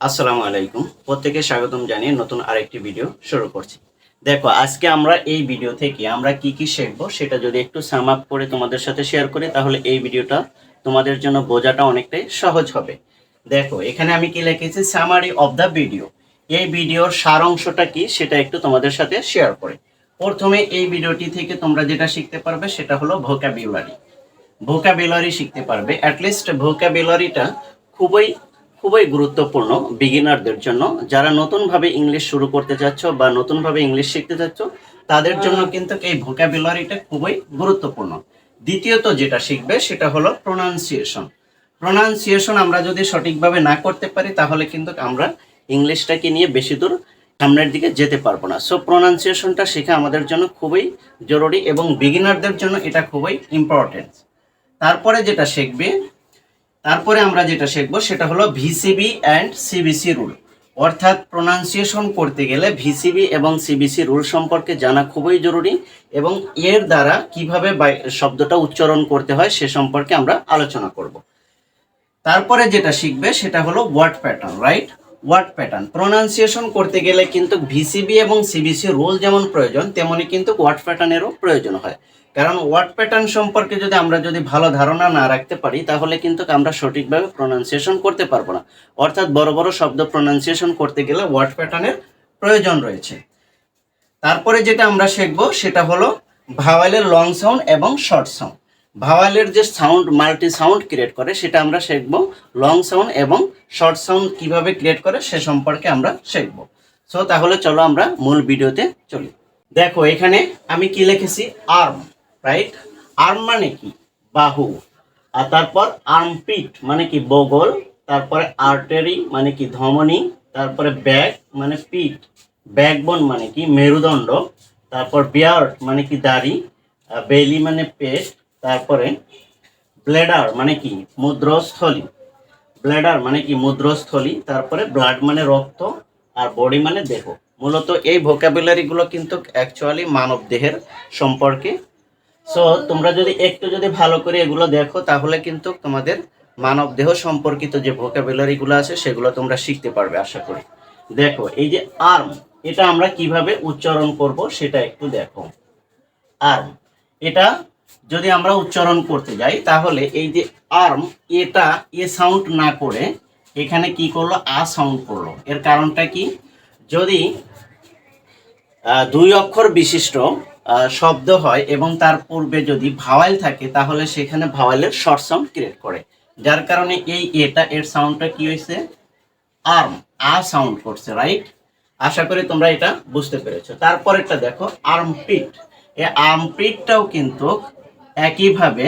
আসসালামু আলাইকুম। প্রত্যেকে স্বাগতম জানিয়ে নতুন আরেকটি ভিডিও শুরু করছি। দেখো, আজকে আমরা এই ভিডিও থেকে আমরা কি কি শিখব সেটা যদি একটু সাম আপ করে তোমাদের সাথে শেয়ার করি, তাহলে এই ভিডিওটা তোমাদের জন্য বোঝাটা অনেকটাই সহজ হবে। দেখো, এখানে আমি কি লিখেছি? সামারি অফ দ্য ভিডিও এই ভিডিওর সার অংশটা কি সেটা একটু তোমাদের সাথে শেয়ার করে। প্রথমে এই ভিডিওটি থেকে তোমরা যেটা শিখতে পারবে সেটা হলো ভোকাবিউলারি ভোকাবুলারি শিখতে পারবে। অ্যাটলিস্ট ভোকাবুলারিটা খুবই খুবই গুরুত্বপূর্ণ বিগিনারদের জন্য। যারা নতুনভাবে ইংলিশ শুরু করতে চাচ্ছ বা নতুনভাবে ইংলিশ শিখতে চাচ্ছ তাদের জন্য কিন্তু এই ভোকাবুলারিটা খুবই গুরুত্বপূর্ণ। দ্বিতীয়ত যেটা শিখবে সেটা হলো প্রোনাউন্সিয়েশন প্রোনাউন্সিয়েশন আমরা যদি সঠিকভাবে না করতে পারি তাহলে কিন্তু আমরা ইংলিশটাকে নিয়ে বেশি দূর সামনের দিকে যেতে পারব না। সো প্রোনাউন্সিয়েশনটা শেখা আমাদের জন্য খুবই জরুরি এবং বিগিনারদের জন্য এটা খুবই ইম্পর্টেন্ট তারপরে যেটা শিখবে তারপরে আমরা যেটা শিখব সেটা হলো ভিসিবি অ্যান্ড সিবিসি রুল। অর্থাৎ প্রোনাউন্সিয়েশন করতে গেলে ভিসিবি এবং সিবিসি রুল সম্পর্কে জানা খুবই জরুরি এবং এর দ্বারা কীভাবে শব্দটা উচ্চারণ করতে হয় সে সম্পর্কে আমরা আলোচনা করব। তারপরে যেটা শিখবে সেটা হলো word pattern right word pattern pronunciation করতে গেলে কিন্তু ভিসিবি এবং সিবিসি রুল যেমন প্রয়োজন, তেমনি কিন্তু ওয়ার্ড প্যাটার্নেরও প্রয়োজন হয়। কারণ ওয়ার্ড প্যাটার্ন সম্পর্কে যদি আমরা যদি ভালো ধারণা না রাখতে পারি, তাহলে কিন্তু আমরা সঠিকভাবে প্রোনাউন্সিয়েশন করতে পারব না। অর্থাৎ বড় বড় শব্দ প্রোনাউন্সিয়েশন করতে গেলে ওয়ার্ড প্যাটার্নের প্রয়োজন রয়েছে। তারপরে যেটা আমরা শিখব, সেটা হলো ভাওয়ালের লং সাউন্ড এবং শর্ট সাউন্ড ভাওয়ালের যে সাউন্ড মাল্টি সাউন্ড ক্রিয়েট করে, সেটা আমরা শিখব লং সাউন্ড এবং শর্ট সাউন্ড কীভাবে ক্রিয়েট করে, সে সম্পর্কে আমরা শিখব। সো তাহলে চলো আমরা মূল ভিডিওতে চলি। দেখো, এখানে আমি কি লিখেছি? আর্ম রাইট আর্ম মানে কি? বাহু। আর তারপর আর্মপিট মানে কি? বগল। তারপরে আর্টারি মানে কি? ধমনী। তারপরে ব্যাক মানে পিঠ। ব্যাকবোন মানে কি? মেরুদণ্ড। তারপর বিয়ার্ড মানে কি? দাড়ি। বেলি মানে পেট। তারপরে ব্লেডার মানে কি? মুদ্রস্থলী। ব্লেডার মানে কি? মুদ্রস্থলী। তারপরে ব্লাড মানে রক্ত। আর বডি মানে দেহ। মূলত এই ভোকাবুলারিগুলো কিন্তু অ্যাকচুয়ালি মানব দেহের সম্পর্কে সো তোমরা যদি একটু যদি ভালো করে এগুলো দেখো, তাহলে কিন্তু তোমাদের মানব দেহ সম্পর্কিত যে ভোকাবুলারিগুলো আছে, সেগুলো তোমরা শিখতে পারবে, আশা করি। দেখো, এই যে আর্ম এটা আমরা কীভাবে উচ্চারণ করব, সেটা একটু দেখো। আর্ম এটা যদি আমরা উচ্চারণ করতে যাই, তাহলে এই যে আর্ম এটা এ সাউন্ড না করে, এখানে কি করল? আ সাউন্ড করল। এর কারণটা কি? যদি দুই অক্ষর বিশিষ্ট শব্দ হয় এবং তার পূর্বে যদি ভাওয়াইল থাকে, তাহলে সেখানে ভাওয়ালের শর্ট সাউন্ড ক্রিয়েট করে। যার কারণে এই এটা, এর সাউন্ডটা কি হয়েছে? আর্ম আ সাউন্ড করছে রাইট আশা করি তোমরা এটা বুঝতে পেরেছ। তারপরেরটা দেখো আর্ম পিট এই আর্ম পিটটাও কিন্তু একইভাবে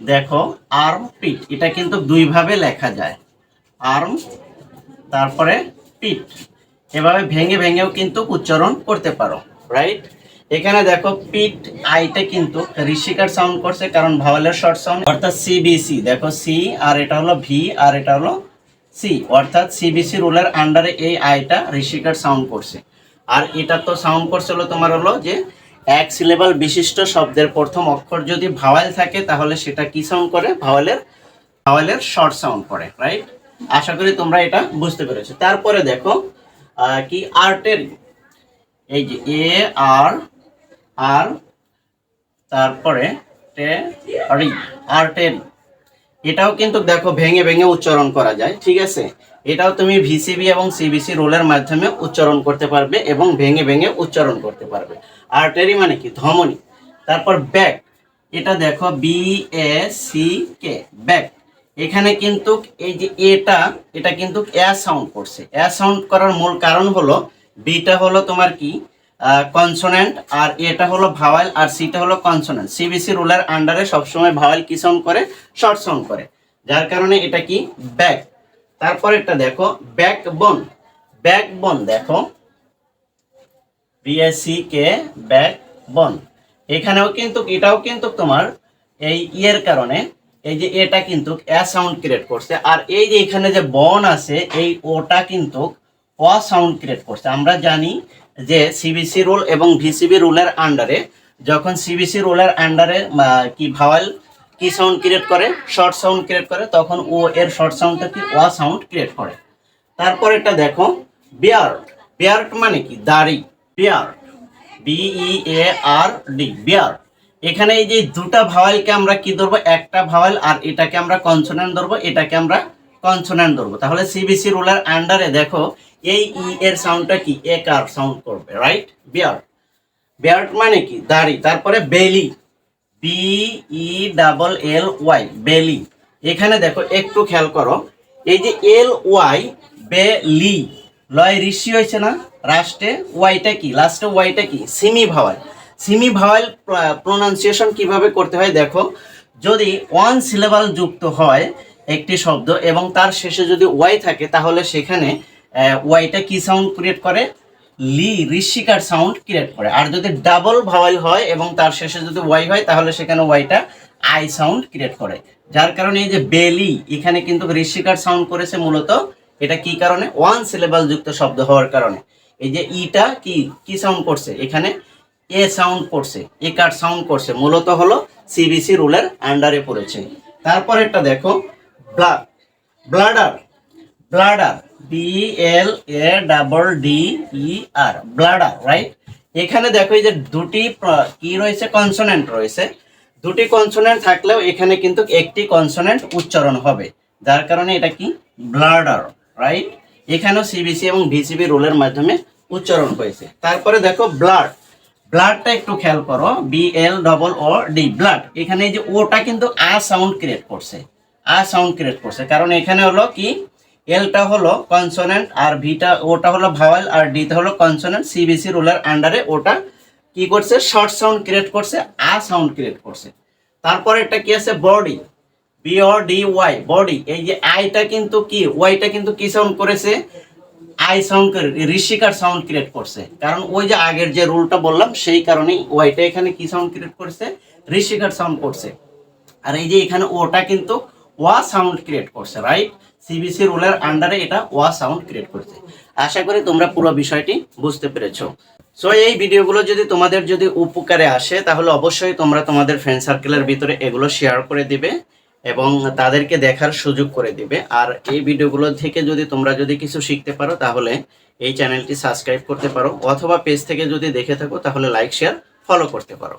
দেখো আর্ম পিট এটা কিন্তু দুইভাবে লেখা যায়। আর্ম তারপরে পিট এভাবে ভেঙে ভেঙেও কিন্তু উচ্চারণ করতে পারো রাইট এখানে দেখো পিট আইটা কিন্তু ঋষিকার সাউন্ড করছে কারণ ভাওয়ালের শর্ট সাউন্ড অর্থাৎ সিবিসি দেখো সি আর এটা হলো ভি আর এটা হলো সি অর্থাৎ সিবিসি রুলের আন্ডারে এই আইটা ঋষিকার সাউন্ড করছে। আর এটা তো সাউন্ড করছে হলো তোমার হলো যে এক সিলেবাল বিশিষ্ট শব্দের প্রথম অক্ষর যদি ভাওয়াল থাকে তাহলে সেটা কি সাউন্ড করে? ভাওয়ালের ভাওয়ালের শর্ট সাউন্ড করে রাইট আশা করি তোমরা এটা বুঝতে পেরেছ। তারপরে দেখো কি আর্টারি এই যে এ আর আর তারপরে টেরি এটাও কিন্তু দেখো ভেঙে ভেঙে উচ্চারণ করা যায়, ঠিক আছে? এটাও তুমি ভিসিবি এবং সিবিসি রোলের মাধ্যমে উচ্চারণ করতে পারবে এবং ভেঙে ভেঙে উচ্চারণ করতে পারবে। আর্টারি মানে কি? ধমনী। তারপর ব্যাক এটা দেখো B A C K back এখানে কিন্তু এই যে এটা এটা কিন্তু এ সাউন্ড করছে। এ সাউন্ড করার মূল কারণ হলো বিটা হলো তোমার কি? কনসোনেন্ট আর এটা হলো ভাওয়াল আর সিটা হলো কনসোনেন্ট সিবিসি রুলের আন্ডারে সবসময় ভাওয়াল কি সং করে? শর্ট সং করে। যার কারণে এটা কি? ব্যাক তারপর এটা দেখো ব্যাক বোন ব্যাক বোন দেখো বিএসসি কে ব্যাক বন এখানেও কিন্তু, এটাও কিন্তু তোমার এই ইয়ের কারণে, এই যে এটা কিন্তু এ সাউন্ড ক্রিয়েট করছে। আর এই যে এখানে যে বন আছে, এই ওটা কিন্তু অ সাউন্ড ক্রিয়েট করছে। আমরা জানি যে সিবিসি রুল এবং ভিসিবি রুলের আন্ডারে যখন সিবিসি রুলের আন্ডারে কি ভাওয়াল কি সাউন্ড ক্রিয়েট করে? শর্ট সাউন্ড ক্রিয়েট করে, তখন ও এর শর্ট সাউন্ডটা কি? অ সাউন্ড ক্রিয়েট করে। তারপরেরটা দেখো বিয়ার্ড বিয়ার্ড মানে কি? দাড়ি। Beard B E A R D beard এখানে এই যে দুটা ভাওয়ালকে আমরা কি ধরবো? একটা ভাওয়াল আর এটাকে আমরা কনসোনেন্ট ধরবো, এটাকে আমরা কনসোনেন্ট ধরবো। তাহলে সিবিসি রুলার আন্ডারে দেখো, এই ই এর সাউন্ডটা কি? এ কার সাউন্ড করবে রাইট বিয়ার্ড বিয়ার্ড মানে কি? দাড়ি। তারপরে belly B E double L Y belly এখানে দেখো, একটু খেয়াল করো। এই যে এল ওয়াই বেলি লয় ঋষি হয়েছে না? রাষ্ট্রে ওয়াইটা কি? লাস্টে ওয়াইটা কি? Semi vowel semi vowel pronunciation কীভাবে করতে হয় দেখো, যদি ওয়ান সিলেবাল যুক্ত হয় একটি শব্দ এবং তার শেষে যদি ওয়াই থাকে, তাহলে সেখানে ওয়াইটা কি সাউন্ড ক্রিয়েট করে? লি ঋষিকার সাউন্ড ক্রিয়েট করে। আর যদি ডাবল ভাওয়াল হয় এবং তার শেষে যদি ওয়াই হয়, তাহলে সেখানে ওয়াইটা আই সাউন্ড ক্রিয়েট করে। যার কারণে এই যে বেলি, এখানে কিন্তু ঋষিকার সাউন্ড করেছে মূলত। এটা কি কারণে? ওয়ান সিলেবাল যুক্ত শব্দ হওয়ার কারণে। এই যে ইটা কি কি সাউন্ড করছে? এখানে এ সাউন্ড করছে, এ কার সাউন্ড করছে। মূলত হলো সিবিসি রুলের আন্ডারে পড়েছে। তারপরেরটা দেখো। Blood bladder bladder B L A double D E R bladder right এখানে দেখো এই যে দুটি কি রয়েছে? কনসোনেন্ট রয়েছে। দুটি কনসোনেন্ট থাকলেও এখানে কিন্তু একটি কনসোনেন্ট উচ্চারণ হবে। যার কারণে এটা কি? ব্লাডার রাইট এখানেও সিবিসি এবং ভিসিবি রোলের মাধ্যমে উচ্চারণ হয়েছে। তারপরে দেখো ব্লাড ব্লাডটা একটু খেয়াল করো। B L double O D blood এখানে যে ওটা কিন্তু আ সাউন্ড ক্রিয়েট করছে। আ সাউন্ড ক্রিয়েট করছে। কারণ এখানে হলো কি এলটা হলো কনসোনেন্ট আর ভিটা ওটা হলো ভাওয়াল আর ডিটা হলো কনসোনেন্ট সিবিসি রুলার আন্ডারে ওটা কি করছে শর্ট সাউন্ড ক্রিয়েট করছে, আ সাউন্ড ক্রিয়েট করছে। তারপরে এটা কি আছে body B O D Y body এই যে আইটা কিন্তু কি ওয়াইটা কিন্তু কি সাউন্ড করেছে আই সাউন্ড করে, ঋষিকার সাউন্ড ক্রিয়েট করছে। কারণ ওই যে আগের যে রুলটা বললাম, সেই কারণেই ওয়াইটা এখানে কি সাউন্ড ক্রিয়েট করছে, ঋষিকার সাউন্ড করছে। আর এই যে এখানে ওটা কিন্তু ওয়া সাউন্ড ক্রিয়েট করছে রাইট সিবিসি রুলের আন্ডারে এটা ওয়া সাউন্ড ক্রিয়েট করছে। আশা করি তোমরা পুরো বিষয়টি বুঝতে পেরেছ। সো এই ভিডিওগুলো যদি তোমাদের যদি উপকারে আসে, তাহলে অবশ্যই তোমরা তোমাদের ফ্রেন্ড সার্কেলের ভিতরে এগুলো শেয়ার করে দিবে এবং তাদেরকে দেখার সুযোগ করে দিবে। আর এই ভিডিওগুলো থেকে যদি তোমরা যদি কিছু শিখতে পারো, তাহলে এই চ্যানেলটি সাবস্ক্রাইব করতে পারো, অথবা পেজ থেকে যদি দেখে থাকো, তাহলে লাইক শেয়ার ফলো করতে পারো।